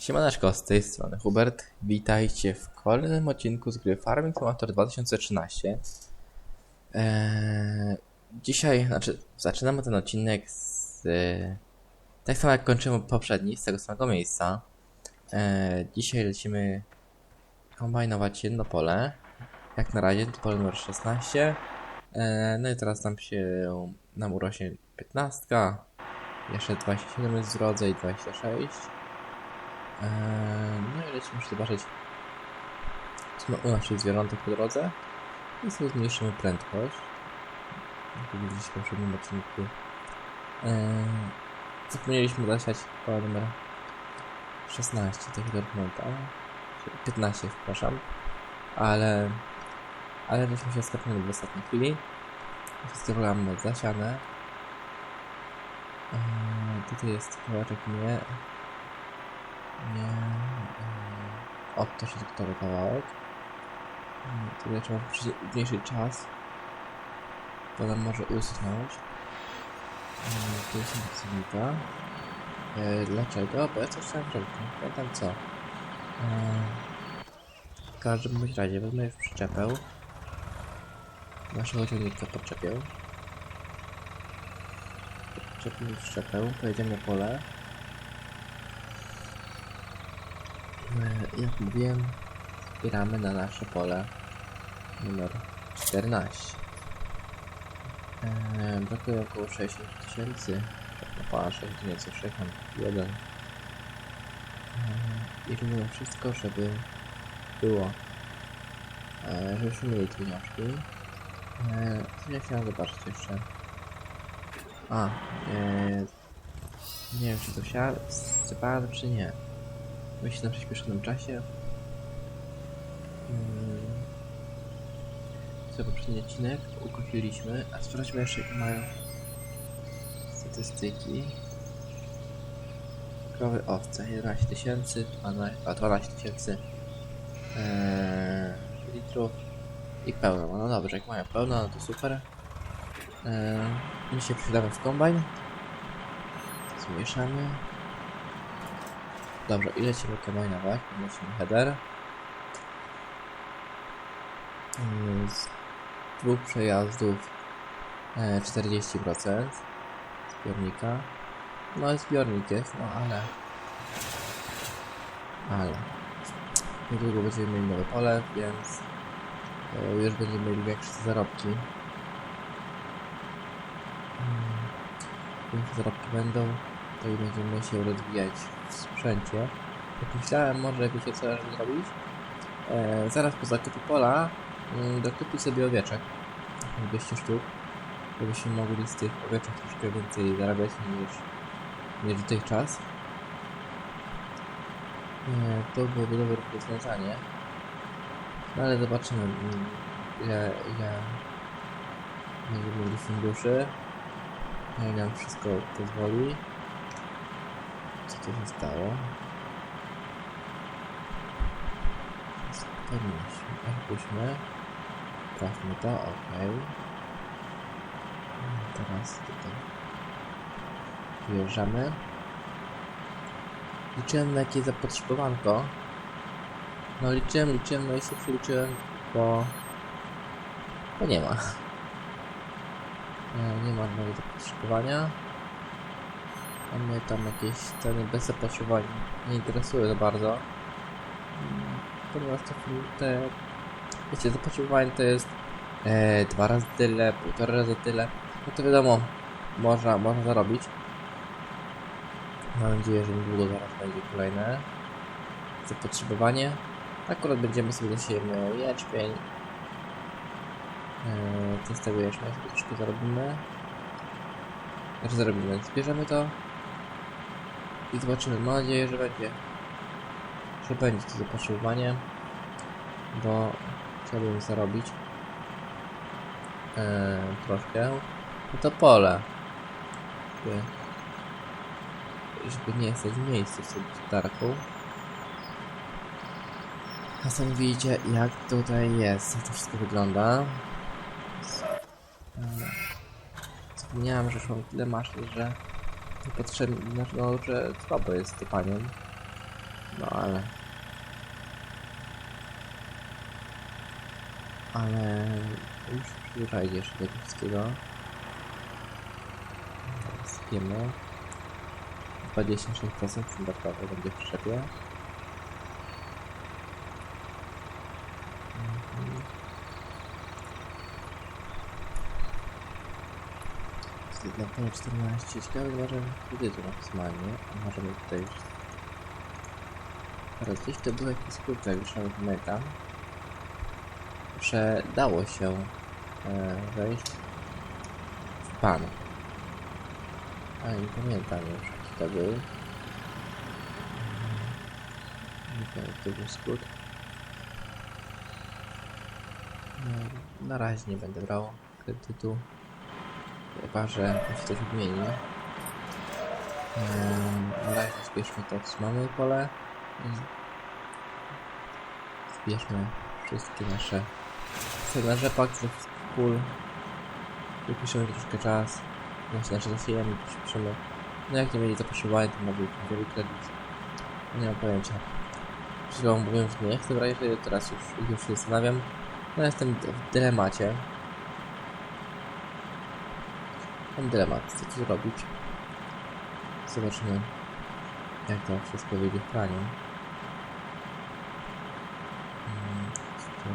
Siemaneczko, z tej strony Hubert. Witajcie w kolejnym odcinku z gry Farming Simulator 2013. Eee, dzisiaj, znaczy, zaczynamy ten odcinek z... E, tak samo jak kończymy poprzedni, z tego samego miejsca. Eee, dzisiaj lecimy kombajnować jedno pole. Jak na razie to pole numer 16. Eee, no i teraz tam się nam urośnie 15. Jeszcze 27 jest w drodze i 26. Eee, no i lecimy zobaczyć, co ma u naszych zwierzątek po drodze. I sobie zmniejszymy prędkość. Jak widzieliście w poprzednim odcinku. Eee, zapomnieliśmy zasiać pole numer 16 tego dokumenta. 15, przepraszam. Ale... Ale żeśmy się skapnęli w ostatniej chwili. Wszystkie pola mamy zasiane. Eee, tutaj jest kawałeczek nie od to środkowy kawałek. Yy, tutaj trzeba zmniejszyć czas. Potem może uschnąć. Yy, tu jest niesamowita. Yy, dlaczego? Bo ja coś zrobić. Nie pamiętam co. Yy, w każdym bądź razie wezmę już przyczepę. Naszego ciągnika podczepię. Podczepię przyczepę. Pojedziemy pole. E, Jak mówiłem, zbieramy na nasze pole numer 14. Eee, brakuje około 60 tysięcy. No pana 60 tysięcy, 61. Eee, I robimy wszystko, żeby było. Eee, żebyśmy mieli wnioski. Eee, co ja chciałem zobaczyć jeszcze? A, eee, nie wiem czy to sypałem czy nie. Myślę na przyspieszonym czasie. Hmm. Co poprzedni odcinek ukofiliśmy, a sprawdźmy jeszcze jakie mają statystyki. Krowy owce 11 tysięcy, 12 a 12 tysięcy eee, litrów i pełno. No dobrze, jak mają pełno, no to super. Eee, się przydamy w kombajn. Zmieszamy. Dobrze, i lecimy kombajnować. Podnosimy header. Yy, Z dwóch przejazdów e, 40% zbiornika. No zbiornik jest, no ale... Ale... Niedługo będziemy mieli nowe pole, więc e, już będziemy mieli większe zarobki. Mm, Większe zarobki będą, to i będziemy się rozwijać w sprzęcie. Jak myślałem, może wiecie co zrobić? E, zaraz po zakupie pola dokupić sobie owieczek. 200 sztuk. Żebyśmy mogli z tych owieczek troszkę więcej zarabiać niż, niż dotychczas. E, to byłoby dobre rozwiązanie. No ale zobaczymy mm, ile, ile będziemy mieli funduszy. Jak nam wszystko pozwoli. Tu się stało? Spełniliśmy. Odpuśćmy. Sprawdźmy to, ok. Teraz tutaj wjeżdżamy. Liczyłem na jakieś zapotrzebowanko. No liczyłem, liczyłem, no i sobie przeliczyłem, bo... bo nie ma. E, Nie ma żadnego zapotrzebowania. Mamy tam jakieś ceny bez zapotrzebowań. Nie interesują za bardzo. Mm, Ponieważ to te... Wiecie, zapotrzebowanie to jest e, dwa razy tyle, półtora razy tyle. No to wiadomo, można, można zarobić. Mam nadzieję, że niedługo zaraz będzie kolejne zapotrzebowanie. Akurat będziemy sobie zasiejemy jęczmień. Eee, co z tego jeszcze sobie troszkę zarobimy. Znaczy zarobimy, zbierzemy to i zobaczymy. Mam nadzieję, że będzie, że będzie to zapotrzebowanie, bo chciałbym zarobić eee, troszkę. No to pole, żeby, żeby nie stać w miejscu tym tarku. A sami widzicie, jak tutaj jest, jak to wszystko wygląda. Zapomniałem, że mam tyle maszyn, że niepotrzebnie, znaczy no, że słabo jest typaniem. No ale... Ale... Muszę przyzwyczaić jeszcze tego wszystkiego. Wiemy. 26% standardowo będzie w przyczepie. Mhm. Zdecydowanie 14. Ciekawe, może kredytu maksymalnie. A możemy tutaj już... Teraz gdzieś to był jakiś skrót, jak już nawet pamiętam. Że dało się e, wejść w pan. Ale nie pamiętam już jaki to był. Nie wiem jak to był skrót. No, na razie nie będę brał kredytu. Chyba, że się coś zmieni. Ehm, na razie zbierzmy to, co mamy pole. Zbierzmy wszystkie nasze na rzepak ze pól. Wypiszemy troszkę czas. Znaczy nasze zasejemy, piszemy. No jak nie mieli zapotrzebowania, to mogli wzięli kredyt. Nie mam pojęcia. Wszystko mówiłem, że nie chcę brać kredytu, teraz już, już się zastanawiam. No jestem w dylemacie. Mam dylemat, co tu zrobić. Zobaczymy, jak to wszystko wyjdzie w planie. Mm, z tym.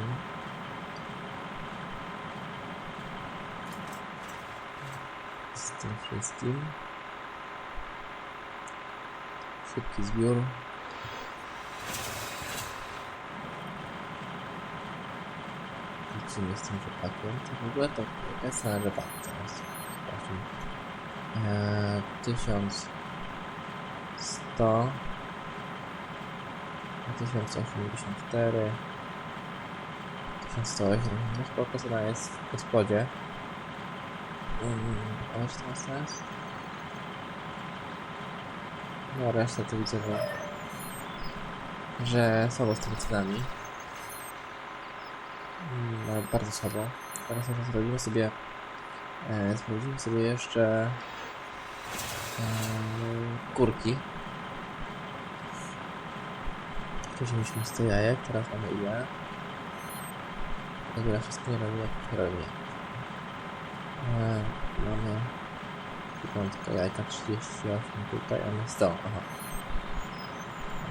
Wszystkim. Szybki zbiór. Lecimy z tym rzepakiem. To w ogóle to jest cena rzepaku teraz? Zobaczmy. Eee, 1100 1084 1108 No spoko cena jest w gospodzie. Mm, ale czy to ma sens? No reszta to widzę, że że słabo z tymi cenami. Nawet bardzo słabo. Teraz może zrobimy sobie e, sprawdzimy sobie jeszcze e, kurki. Wcześniej mieliśmy 100 jajek, teraz mamy ile? Dobra, wszystko nie robi jak robi. E, mamy piątka jajka 38 tutaj, a my 100, aha.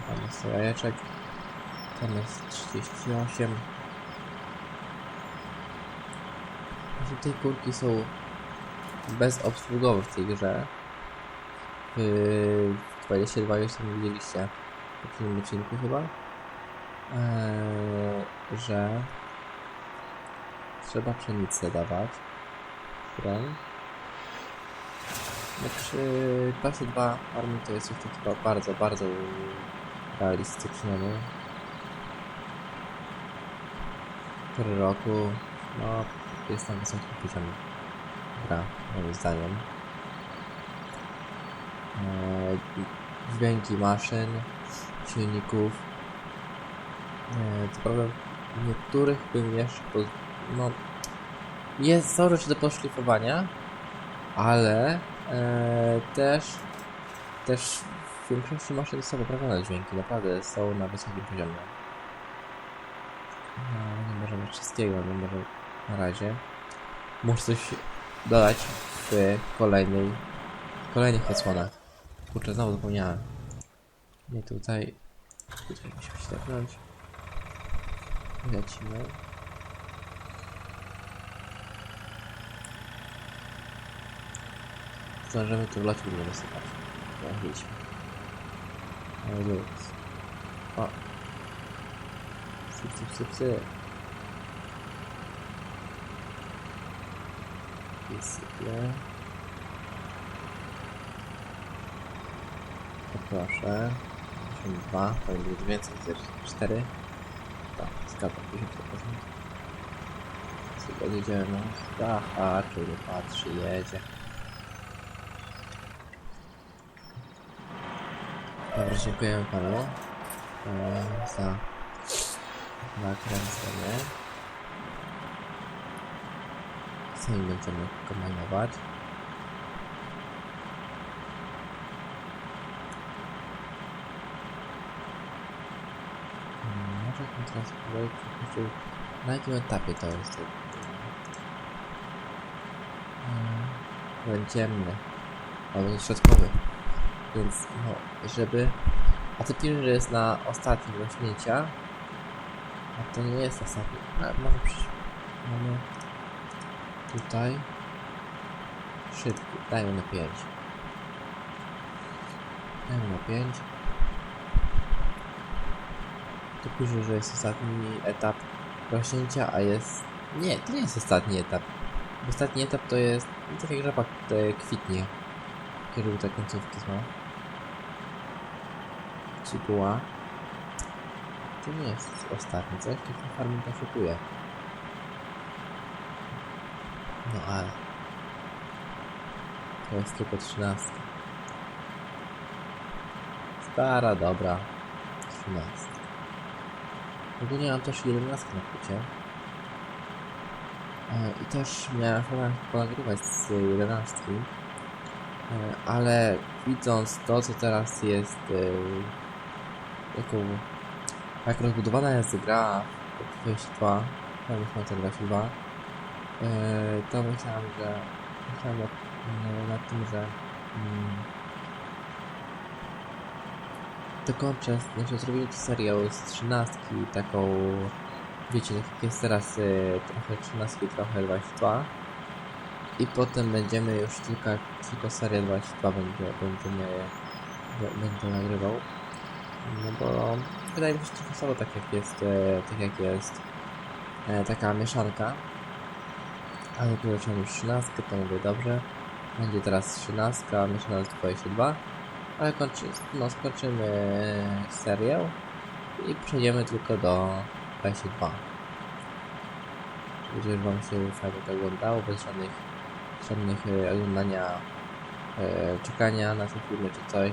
Tam jest 100 jajeczek. Tam jest 38. Znaczy te kurki są bezobsługowe w tej grze. W 22 już tam widzieliście w poprzednim odcinku chyba. Eee, że trzeba pszenicę dawać. Którą? No przy klasie 2 armii to jest już chyba bardzo, bardzo realistyczne. No. Pół roku, no jest na wysokim poziomie gra, moim zdaniem. Eee, dźwięki maszyn, silników. Eee, co prawda niektórych bym jeszcze po, no jest są rzeczy do poszlifowania, ale eee, też też w większości maszyn są poprawione dźwięki, naprawdę są na wysokim poziomie. No, nie możemy wszystkiego, nie może na razie. Muszę coś dodać w kolejnej kolejnych odsłonach. Kurczę, znowu zapomniałem. Nie tutaj. Tutaj musimy się tepnąć. Lecimy. Zdążymy tu w locie nie wysypać. Załatwiliśmy. No i luz. O. Syp, syp, syp, syp. I sypię. Poproszę. 82, to będzie więcej, 4. Tak, zgadzam, 50%. Sobie jedziemy, no. Aha, czy nie patrzy, jedzie. Dobra, dziękujemy panu e, za nakręcenie. Sami będziemy kombinować. jakim teraz projekt zakończył? Na jakim etapie to jest? Hmm, ciemny. Albo środkowy. Więc no, żeby... A ty piszesz, że jest na ostatnim rośnięcia. A to nie jest ostatni. A może przecież... Mamy... Tutaj... Szybki. Dajmy na 5. Dajmy na 5. Tu pisze, że jest ostatni etap rośnięcia, a jest... Nie, to nie jest ostatni etap. Ostatni etap to jest... No, tak jak rzepak e, kwitnie. Kiedy te końcówki ma. Ciguła. To nie jest ostatni, coś tu ten farming oszukuje. No ale... To jest tylko 13. Stara, dobra. 13. Ogólnie mam też 11 na płycie. E, I też miałem chyba ponagrywać z 11. E, ale widząc to, co teraz jest, e, jaką, jak rozbudowana jest gra od 22, no już 22, e, to myślałem, że myślałem nad, e, nad tym, że mm, zrobiłem to serial z 13 taką, wiecie, tak jak jest teraz y, trochę 13, trochę 22 i potem będziemy już tylko, tylko serię 22 będzie, będziemy, będę nagrywał. No bo wydaje mi się trochę solo tak jak jest, e, tak jak jest e, taka mieszanka. Ale zacząłem już 13, to mówię dobrze. Będzie teraz 13, mieszana z 22. Ale kończy, no, skończymy serial i przejdziemy tylko do 22. Żeby już Wam się fajnie to oglądało, bez żadnych, żadnych e, oglądania, e, czekania na te filmy czy coś.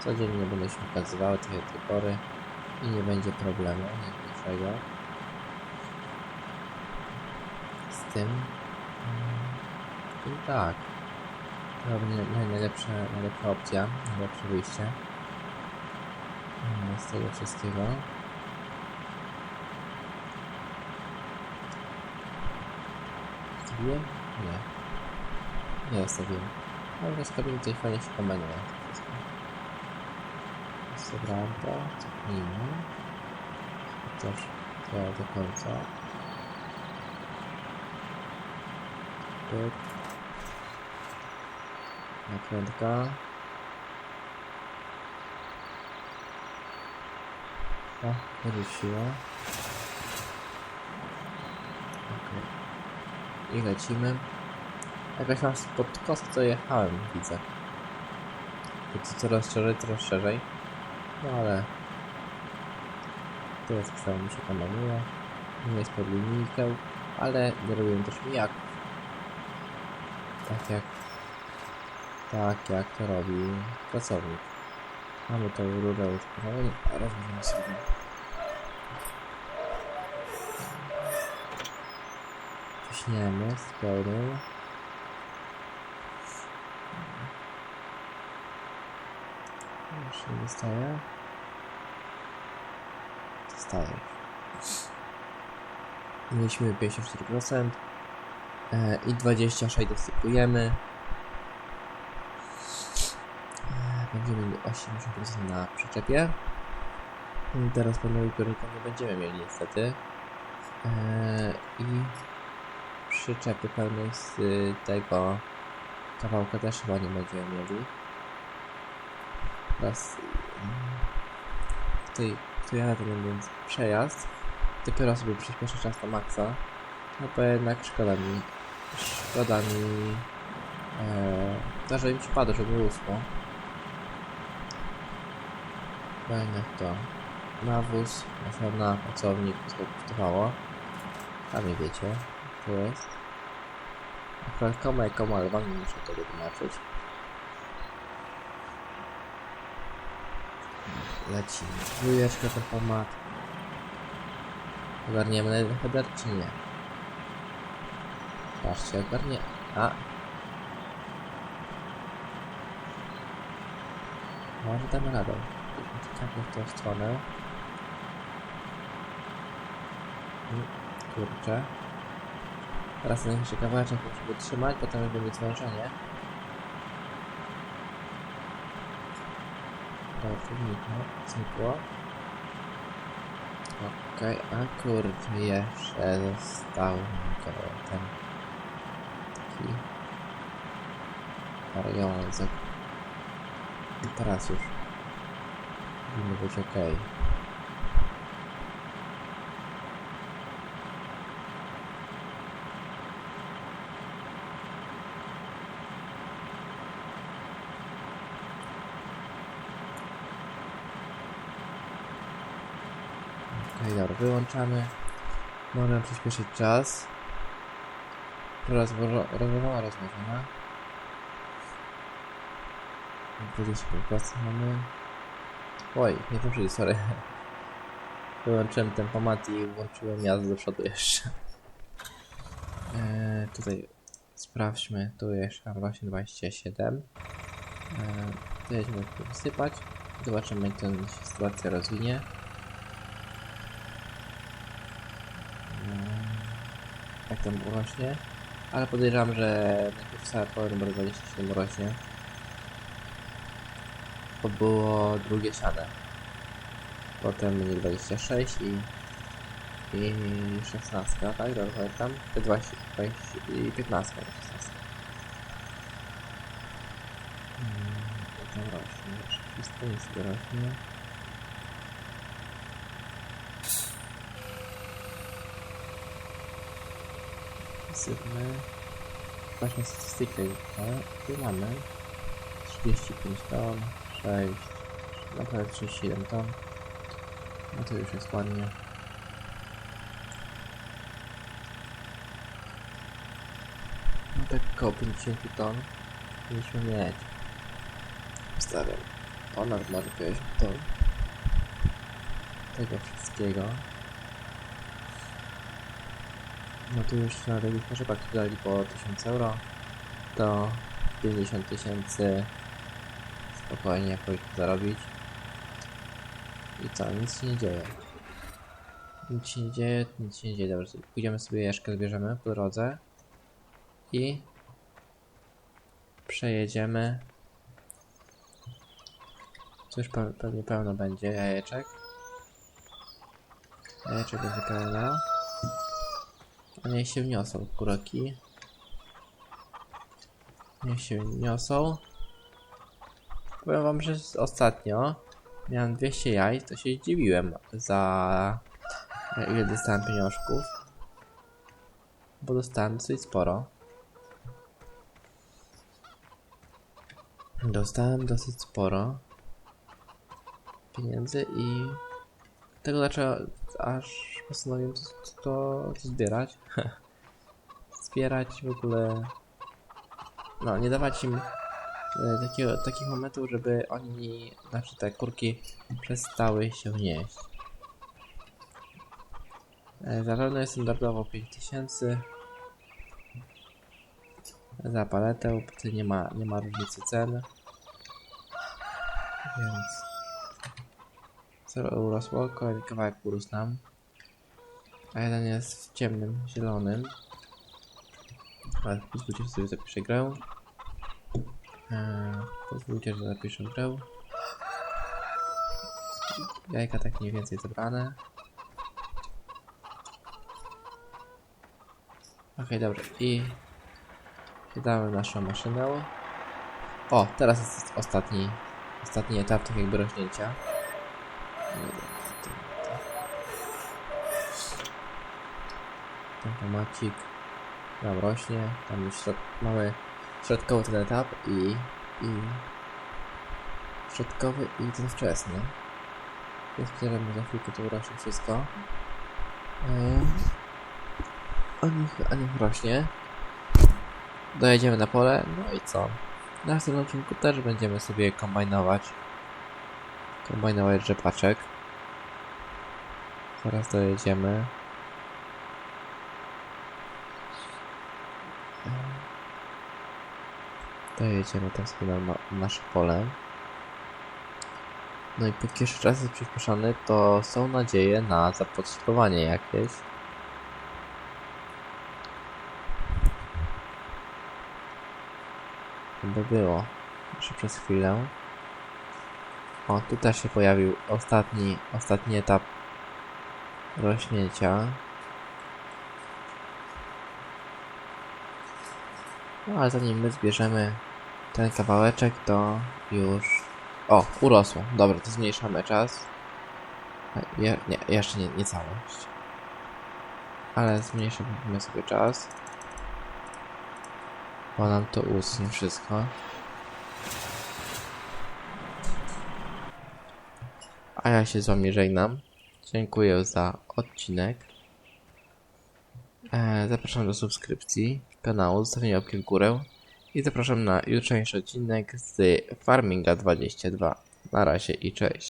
Codziennie będę się pokazywał tak do tej pory i nie będzie problemu najmniejszego z tym. Mm, I tak. Naj- najlepsza, najlepsza opcja, najlepsze wyjście mm, z tego wszystkiego. Zostawiłem? Nie. Nie zostawiłem. Ale zostawiłem tutaj fajnie się kombinuje. Zebrałem to, cofnijmy. Chociaż to do końca. Pyk. Nakrętka. O, wyrzuciła. Okej. I lecimy. Jakaś mam spod kostce jechałem, widzę. Co coraz szerzej, coraz szerzej. No ale... Cały mi się komanduje. Nie jest pod linijkę, ale nie robiłem też mijaków. Tak jak tak jak to robi pracownik. Mamy tą rurę użytkowaną, a rozwiążemy sobie. Ciśniemy z pełnym. Już nie dostaje. Dostaje. Mieliśmy 54% e, i 26 dosypujemy. Będziemy mieli 80% na przyczepie. I teraz pełnego piórnika nie będziemy mieli niestety. Eee, I przyczepy pełnej z tego kawałka też chyba nie będziemy mieli. Teraz tutaj, tu jadę ten więc przejazd. Dopiero sobie przyspieszę czas na maksa. No bo jednak szkoda mi, szkoda mi, e, że im przypadło, żeby. Bo jednak to nawóz, nasiona, pracownik, wszystko kosztowało. Sami wiecie, to jest. Akurat koma i koma, ale wam nie muszę tego tłumaczyć. Leci. Dwójeczka to format. Ogarniemy na header, czy nie? Patrzcie, ogarnie... A! Może damy radę. Tak w tą stronę. Kurczę. Teraz ten jeszcze kawałeczek muszę wytrzymać, potem już będzie zwężenie. Dobrze, znikło. Okej, a kurczę, jeszcze został ten taki parający. I teraz już powinno być okej. Okej, dobra, wyłączamy. Możemy przyspieszyć czas. Rozwożona, rozwożona, rozwożona. 25% mamy. Oj, nie to sorry. Wyłączyłem tempomat i włączyłem jazdę do przodu jeszcze. Eee, tutaj sprawdźmy, tu jeszcze właśnie 27. Eee, to jedziemy tu wysypać. Zobaczymy jak ten się sytuacja rozwinie. Eee, jak tam urośnie. Ale podejrzewam, że najpierw całe pole numer 27 urośnie. Bo było drugie siane. Potem będzie 26 i, i 16, tak? Dobrze pamiętam? Te 20, 20 i 15 i 16. Hmm, to rośnie, wszystko nie rośnie. Sypmy. Właśnie statystykę, a tu mamy 35 ton, 6, naprawdę 37 ton. No to już jest ładnie. No tak około 50 ton powinniśmy mieć. Stawiam ponad może 50 ton. Tego wszystkiego. No tu już na robiliśmy rzepak dali po 1000 euro. To 50 tysięcy spokojnie zarobić. I co? Nic się nie dzieje. Nic się nie dzieje, nic się nie dzieje. Dobrze, pójdziemy sobie jeszkę zbierzemy po drodze. I przejedziemy. Pe pewnie pełno będzie jajeczek. Jajeczek będzie pełno. A niech się wniosą kuroki. Niech się wniosą. Powiem wam, że ostatnio miałem 200 jaj, to się zdziwiłem za ile dostałem pieniążków. Bo dostałem dosyć sporo. Dostałem dosyć sporo pieniędzy i tego dlaczego aż postanowiłem to, to, to zbierać. zbierać w ogóle. No, nie dawać im e, takiego, takich momentów, żeby oni, znaczy te kurki przestały się nieść. E, Zarówno jest standardowo 5000 za paletę, nie ma, nie ma różnicy cen. Więc 0 euro spoko, kolejny kawałek urósł nam. A jeden jest w ciemnym, zielonym. Ale że sobie zapiszę grę. Pozwólcie, że zapiszę grę. Jajka tak mniej więcej zebrane. Okej, dobrze. I dodamy naszą maszynę. O, teraz jest ostatni, ostatni etap tak jakby rośnięcia. Tempomacik tam rośnie, tam już mamy środkowy ten etap i, i środkowy i ten wczesny. Więc mu za chwilkę to urośnie wszystko. Yy. A niech, a niech rośnie. Dojedziemy na pole, no i co? Na następnym odcinku też będziemy sobie kombinować. Kombinować rzepaczek. Zaraz dojedziemy. jedziemy teraz chyba na nasze pole. No i póki jeszcze czas jest przyspieszany, to są nadzieje na zapotrzebowanie jakieś. Chyba było. Jeszcze przez chwilę. O, tutaj się pojawił ostatni, ostatni etap rośnięcia. No, ale zanim my zbierzemy ten kawałeczek, to już... O, urosło. Dobra, to zmniejszamy czas. Je, nie, jeszcze nie, nie całość. Ale zmniejszymy sobie czas. Bo nam to usunie wszystko. A ja się z wami żegnam. Dziękuję za odcinek. E, zapraszam do subskrypcji kanału, zostawienia łapki w górę i zapraszam na jutrzejszy odcinek z Farminga 22. Na razie i cześć.